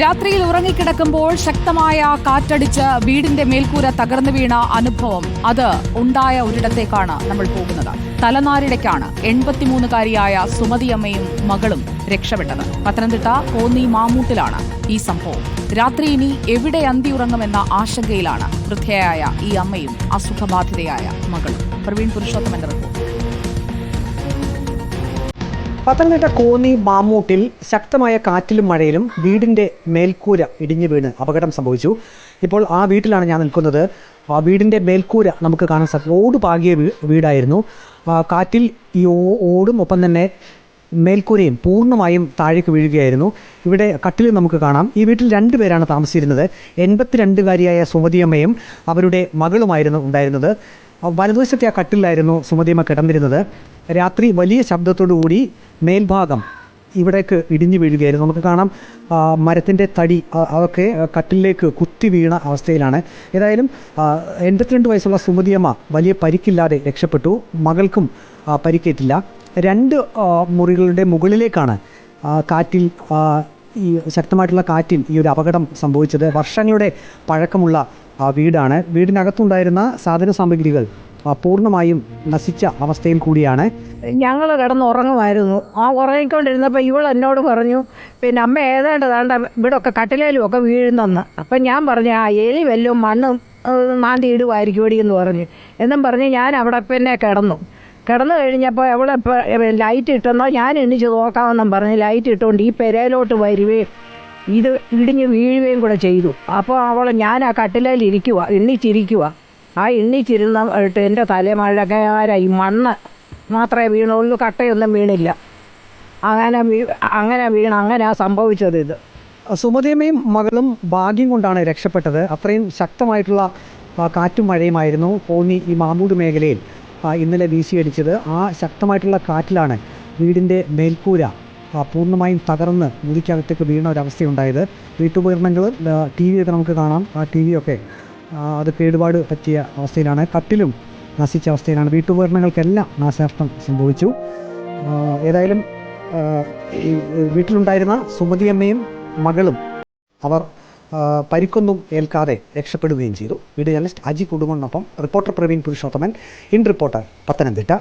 രാത്രിയിൽ ഉറങ്ങിക്കിടക്കുമ്പോൾ ശക്തമായ കാറ്റടിച്ച് വീടിന്റെ മേൽക്കൂര തകർന്നു വീണ അനുഭവം. അത് ഉണ്ടായ ഒരിടത്തേക്കാണ് നമ്മൾ പോകുന്നത്. തലനാരിടയ്ക്കാണ് എൺപത്തിമൂന്നുകാരിയായ സുമതിയമ്മയും മകളും രക്ഷപ്പെട്ടത്. പത്തനംതിട്ട കോന്നി മാമൂട്ടിലാണ് ഈ സംഭവം. രാത്രി ഇനി എവിടെ അന്തിയുറങ്ങുമെന്ന ആശങ്കയിലാണ് വൃദ്ധയായ ഈ അമ്മയും അസുഖബാധിതയായ മകളും. പ്രവീൺ പുരുഷോത്തമന്റെ റിപ്പോർട്ട് പത്തനംതിട്ട കോന്നി മാമൂട്ടിൽ ശക്തമായ കാറ്റിലും മഴയിലും വീടിന്റെ മേൽക്കൂര ഇടിഞ്ഞു വീണ് അപകടം സംഭവിച്ചു. ഇപ്പോൾ ആ വീട്ടിലാണ് ഞാൻ നിൽക്കുന്നത്. ആ വീടിന്റെ മേൽക്കൂര നമുക്ക് കാണാൻ സാധിക്കും ഓട് പാകിയ വീടായിരുന്നു. കാറ്റിൽ ഈ ഓടും ഒപ്പം തന്നെ മേൽക്കൂരയും പൂർണമായും താഴേക്ക് വീഴുകയായിരുന്നു. ഇവിടെ കട്ടിൽ നമുക്ക് കാണാം. ഈ വീട്ടിൽ രണ്ട് പേരാണ് താമസിച്ചിരുന്നത്. എൺപത്തിരണ്ടുകാരിയായ സുമതിയമ്മയും അവരുടെ മകളുമായിരുന്നു ഉണ്ടായിരുന്നത്. വലതുവശത്തെ ആ കട്ടിലായിരുന്നു സുമതിയമ്മ കിടന്നിരുന്നത്. രാത്രി വലിയ ശബ്ദത്തോടു കൂടി മേൽഭാഗം ഇവിടേക്ക് ഇടിഞ്ഞു വീഴുകയായിരുന്നു. നമുക്ക് കാണാം മരത്തിന്റെ തടി അതൊക്കെ കട്ടിലേക്ക് കുത്തി വീണ അവസ്ഥയിലാണ്. ഏതായാലും എൺപത്തിരണ്ട് വയസ്സുള്ള സുമതിയമ്മ വലിയ പരിക്കില്ലാതെ രക്ഷപ്പെട്ടു. മകൾക്കും പരിക്കേറ്റില്ല. രണ്ട് മുറികളുടെ മുകളിലേക്കാണ് കാറ്റിൽ ഈ ശക്തമായിട്ടുള്ള കാറ്റിൽ ഈ ഒരു അപകടം സംഭവിച്ചത്. വർഷങ്ങളുടെ പഴക്കമുള്ള ആ, വീടാണ്. വീടിനകത്തുണ്ടായിരുന്ന സാധന സാമഗ്രികൾ പൂർണമായും നശിച്ച അവസ്ഥയിൽ കൂടിയാണ്. ഞങ്ങൾ കിടന്ന് ഉറങ്ങുമായിരുന്നു ആ ഉറങ്ങിക്കൊണ്ടിരുന്നപ്പോൾ ഇവൾ എന്നോട് പറഞ്ഞു പിന്നെ അമ്മ ഏതാണ്ട് താണ്ട ഇവിടെയൊക്കെ കട്ടിലേലും ഒക്കെ വീഴുന്നെന്ന്. അപ്പം ഞാൻ പറഞ്ഞു ആ എലി വല്ലതും മണ്ണും മാന്തി ഇടുമായിരിക്കും എന്ന് പറഞ്ഞു. എന്നും പറഞ്ഞ് ഞാൻ അവിടെ പിന്നെ കിടന്നു. കിടന്നു കഴിഞ്ഞപ്പോൾ അവളെ ലൈറ്റ് ഇട്ടെന്നോ ഞാൻ എണ്ണിച്ച് നോക്കാമെന്നും പറഞ്ഞ് ലൈറ്റ് ഇട്ടുകൊണ്ട് ഈ പെരയിലോട്ട് വരുകയും ഇത് ഇടിഞ്ഞ് വീഴുകയും കൂടെ ചെയ്തു. അപ്പോൾ അവൾ ഞാൻ ആ കട്ടിലയിൽ ഇരിക്കുക എണ്ണിച്ചിരിക്കുക ആ എണ്ണിച്ചിരുന്നിട്ട് എന്റെ തലമഴകാര മണ്ണ് മാത്രമേ വീണുള്ളൂ കട്ടയൊന്നും വീണില്ല. അങ്ങനെ വീ അങ്ങനെ വീണ് അങ്ങനെ സംഭവിച്ചത് ഇത്. സുമതിയമ്മയും മകളും ഭാഗ്യം കൊണ്ടാണ് രക്ഷപ്പെട്ടത്. അത്രയും ശക്തമായിട്ടുള്ള കാറ്റും മഴയുമായിരുന്നു പോന്നി ഈ മാമൂട് മേഖലയിൽ ഇന്നലെ വീശിയടിച്ചത്. ആ ശക്തമായിട്ടുള്ള കാറ്റിലാണ് വീടിന്റെ മേൽക്കൂര പൂർണമായും തകർന്ന് മുറിക്കകത്തേക്ക് വീണ ഒരവസ്ഥയുണ്ടായത്. വീട്ടുപകരണങ്ങൾ ടി വി ഒക്കെ നമുക്ക് കാണാം. ആ ടി വി ഒക്കെ അത് കേടുപാട് പറ്റിയ അവസ്ഥയിലാണ്. കട്ടിലും നശിച്ച അവസ്ഥയിലാണ്. വീട്ടുപകരണങ്ങൾക്കെല്ലാം നാശനഷ്ടം സംഭവിച്ചു. ഏതായാലും ഈ വീട്ടിലുണ്ടായിരുന്ന സുമതിയമ്മയും മകളും അവർ പരിക്കൊന്നും ഏൽക്കാതെ രക്ഷപ്പെടുകയും ചെയ്തു. Video journalist Aji കുടുംബനൊപ്പം reporter Praveen Purushothaman in reporter Pathanamthitta.